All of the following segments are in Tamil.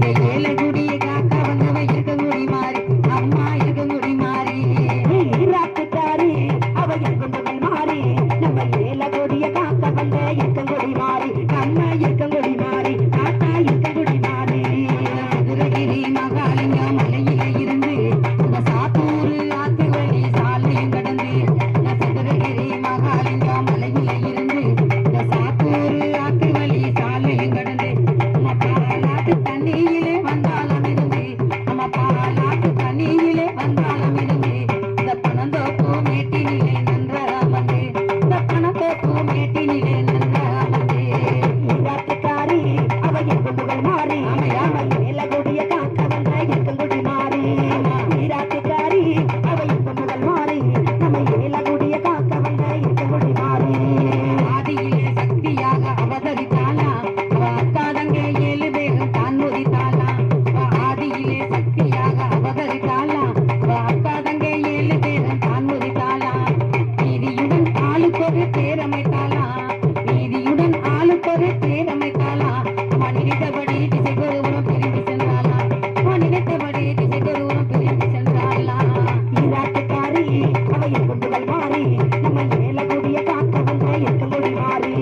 que ஒரு பேரமைத்தாளா நீதியுடன் ஆளும் ஒரு பேரமைத்தாளா அம்மா நினைத்தபடி திசை கொருவரம் பிரிந்து சென்றாளா? அம்மா திசை கொருவரம் பிரிந்து சென்றாளா? ஈராட்டுக்காரி அவையில் கொண்டு வருவாரி நம்ம ஏலக்கூடிய காக்கவன் எத்தகுடி மாறி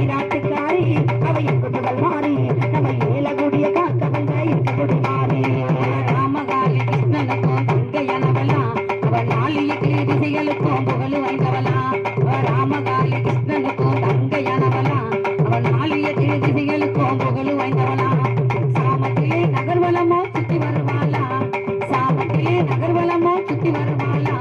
ஈராட்டுக்காரி அவையில் கொண்டு வருவாரி நம்ம ஏலக்கூடிய காக்கவன் எத்தகுடி மாறி ராமகாலி கிருஷ்ணனுக்கும் தங்கையனவெல்லாம் அவள் நாளிய திசைகளுக்கும் புகழ் வாய்ந்தவள்? அழைச்சிட்டு வருவாயா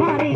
மாறி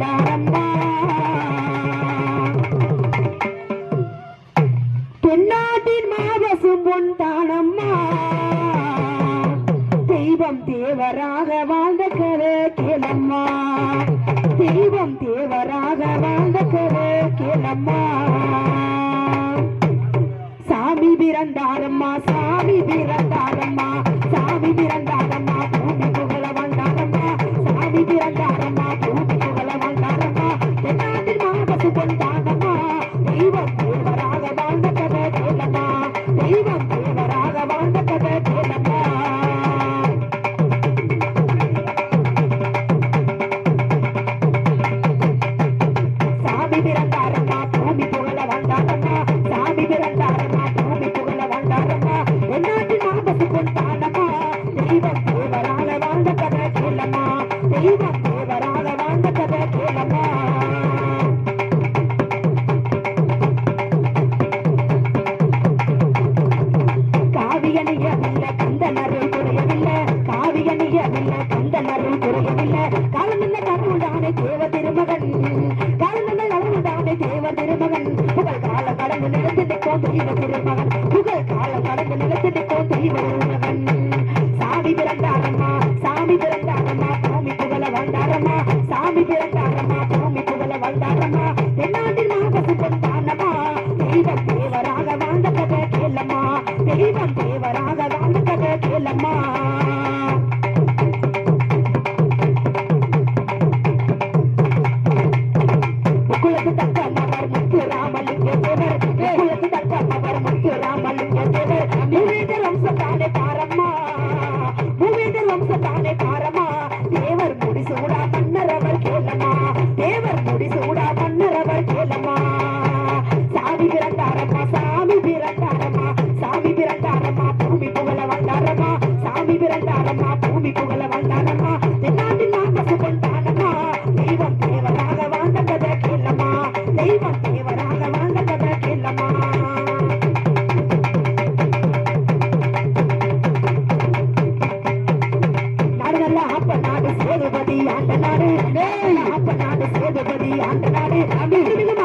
வந்தாரம்மா தென்னாட்டின் மாவசும் பொன்தானம்மா தெய்வம் தேவராக வாழ்ந்த கரு கேளம்மா. தெய்வம் தேவராக வாழ்ந்த கரு கேளம்மா. சாமி பிறந்தாரம்மா சாமி பிறந்தாரம்மா சாமி பிறந்தார் காவியணியவில்லை கந்தனருள் குறையவில்லை காவியணியவில்லை குறையவில்லை காலம் என்ன கடவுள்தானே தேவ திருமகன். காலம் என்ன கடவுள்தானே தேவ திருமகன். புகழ் காலம் கடந்து நிலத்து நிற்கும் தெய்வ திருமகன். புகழ் காலம் கடந்து நிலத்து நிற்கும் தெய்வ திருமகன். சாமி பிறந்தாரம்மா சாமி பிறந்தாரம்மா பூமி புகழ வந்தாரம்மா சாமி பிறந்தாரம்மா பூமி புகழ வந்தாரம்மா தென்னாட்டில் நாகசு கொண்டானம்மா தெய்வம் தேவராக வாழ்ந்த கதை கேளம்மா. தெய்வம் வாழ்ந்த குலத்து தக்க மவர் முத்து ராமலிங்க தேவர் குலத்து தக்க மவர் முத்து ராமலிங்க தேவர் மூவேந்தர் வம்சத்தானே பாரம்மா. மூவேந்தர் பாரம்மா. தேவர் முடி சூடா மன்னர் அவர் கேளம்மா. தேவர் முடி சூடா மன்னர் அவர் கேளம்மா. ஆண்ட நாடு அப்ப நாடு சேதுபதி ஆண்ட நாடு தமிழ் நாடு